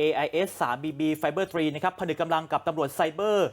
AIS 3BB Fiber 3 นะครับผนึกกำลังกับตำรวจไซเบอร์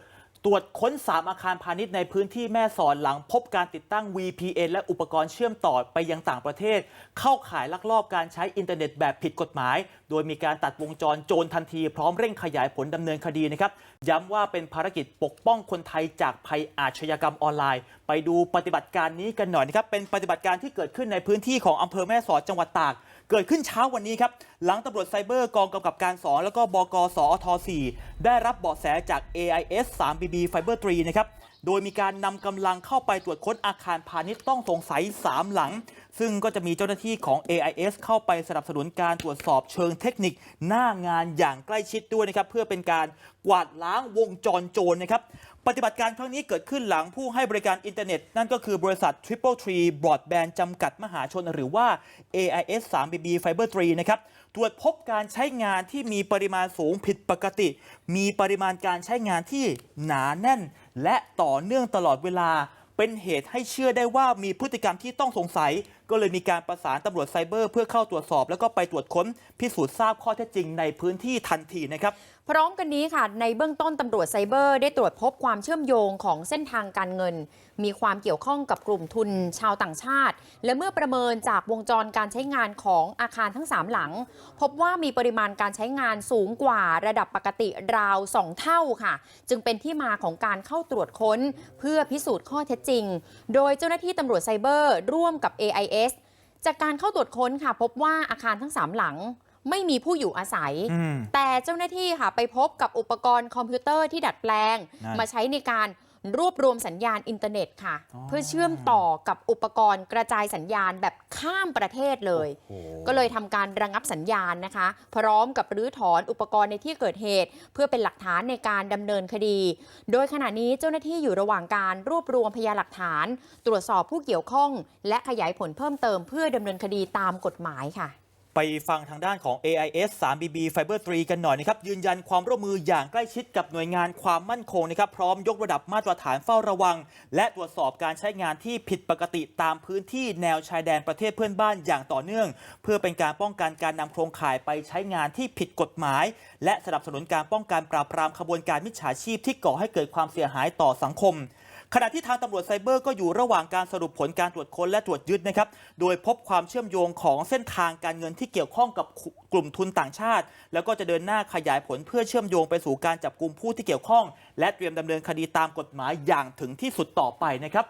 ตรวจค้น 3 อาคารพาณิชย์ในพื้นที่แม่สอดหลังพบการติดตั้ง VPN และอุปกรณ์เชื่อมต่อไปยังต่างประเทศ เข้าขายลักลอบการใช้อินเทอร์เน็ตแบบผิดกฎหมาย โดยมีการตัดวงจรโจรทันทีพร้อมเร่งขยายผลดำเนินคดีนะครับ ย้ำว่าเป็นภารกิจปกป้องคนไทยจากภัยอาชญากรรมออนไลน์ ไปดูปฏิบัติการนี้กันหน่อยนะครับเป็นปฏิบัติการที่เกิดขึ้นในพื้นที่ของอำเภอแม่สอดจังหวัดตาก เกิดขึ้นเช้าวันนี้ครับ หลังตำรวจไซเบอร์กองกำกับการ2แล้วก็บกสอท 4 ได้รับเบาะแสจาก AIS 3BB Fiber 3 นะครับ โดยมีการนำกำลังเข้าไปตรวจค้นอาคารพาณิชย์ต้องสงสัย 3 หลัง ซึ่งก็จะมีเจ้าหน้าที่ของ AIS เข้าไปสนับสนุนการตรวจสอบเชิงเทคนิคหน้างานอย่างใกล้ชิดด้วยนะครับเพื่อเป็นการกวาดล้างวงจรโจรนะครับปฏิบัติการครั้งนี้เกิดขึ้นหลังผู้ให้บริการอินเทอร์เน็ต นั่นก็คือบริษัท Triple Tree Broadband จำกัดมหาชนหรือว่า AIS 3BB Fiber 3 นะครับ ตรวจพบการใช้งานที่มีปริมาณสูงผิดปกติ มีปริมาณการใช้งานที่หนาแน่น และต่อเนื่องตลอดเวลาเป็นเหตุให้เชื่อได้ว่ามีพฤติกรรมที่ต้องสงสัยก็เลยมีการประสานตำรวจไซเบอร์เพื่อเข้าตรวจสอบ แล้วก็ไปตรวจค้นพิสูจน์ทราบข้อเท็จจริงในพื้นที่ทันทีนะครับพร้อมกันนี้ค่ะ ในเบื้องต้นตำรวจไซเบอร์ได้ตรวจพบความเชื่อมโยงของเส้นทางการเงิน มีความเกี่ยวข้องกับกลุ่มทุนชาวต่างชาติ และเมื่อประเมินจากวงจรการใช้งานของอาคารทั้ง 3 หลัง พบว่ามีปริมาณการใช้งานสูงกว่าระดับปกติราว 2 เท่าค่ะ จึงเป็นที่มาของการเข้าตรวจค้น เพื่อพิสูจน์ข้อเท็จจริง โดยเจ้าหน้าที่ตำรวจไซเบอร์ ร่วมกับ AIS จากการเข้าตรวจค้นค่ะ พบว่าอาคารทั้ง 3 หลังไม่มีผู้อยู่อาศัยอืมแต่เจ้าหน้าที่ค่ะไปพบกับอุปกรณ์คอมพิวเตอร์ที่ดัดแปลงนั่นมาใช้ในการ รวบรวมสัญญาณอินเทอร์เน็ตค่ะอ๋อเพื่อเชื่อมต่อกับอุปกรณ์กระจายสัญญาณแบบข้ามประเทศเลยโอ้โหก็เลยทำการระงับสัญญาณนะคะ พร้อมกับรื้อถอนอุปกรณ์ในที่เกิดเหตุ เพื่อเป็นหลักฐานในการดำเนินคดี โดยขณะนี้เจ้าหน้าที่อยู่ระหว่างการรวบรวมพยานหลักฐาน ตรวจสอบผู้เกี่ยวข้อง และขยายผลเพิ่มเติมเพื่อดำเนินคดีตามกฎหมายค่ะ ไปฟังทางด้านของ AIS 3BB Fiber 3 กันหน่อยนะครับ ยืนยันความร่วมมืออย่างใกล้ชิดกับหน่วยงานความมั่นคงนะครับ พร้อมยกระดับมาตรฐานเฝ้าระวัง และตรวจสอบการใช้งานที่ผิดปกติตามพื้นที่แนวชายแดนประเทศเพื่อนบ้านอย่างต่อเนื่อง เพื่อเป็นการป้องกันการนำโครงข่ายไปใช้งานที่ผิดกฎหมาย และสนับสนุนการป้องกันปราบปรามขบวนการมิจฉาชีพที่ก่อให้เกิดความเสียหายต่อสังคม ขณะที่ทางตำรวจไซเบอร์ก็อยู่ระหว่างการสรุปผลการตรวจค้นและตรวจยึดนะครับ โดยพบความเชื่อมโยงของเส้นทางการเงินที่เกี่ยวข้องกับกลุ่มทุนต่างชาติ แล้วก็จะเดินหน้าขยายผลเพื่อเชื่อมโยงไปสู่การจับกลุ่มผู้ที่เกี่ยวข้อง และเตรียมดำเนินคดีตามกฎหมายอย่างถึงที่สุดต่อไปนะครับ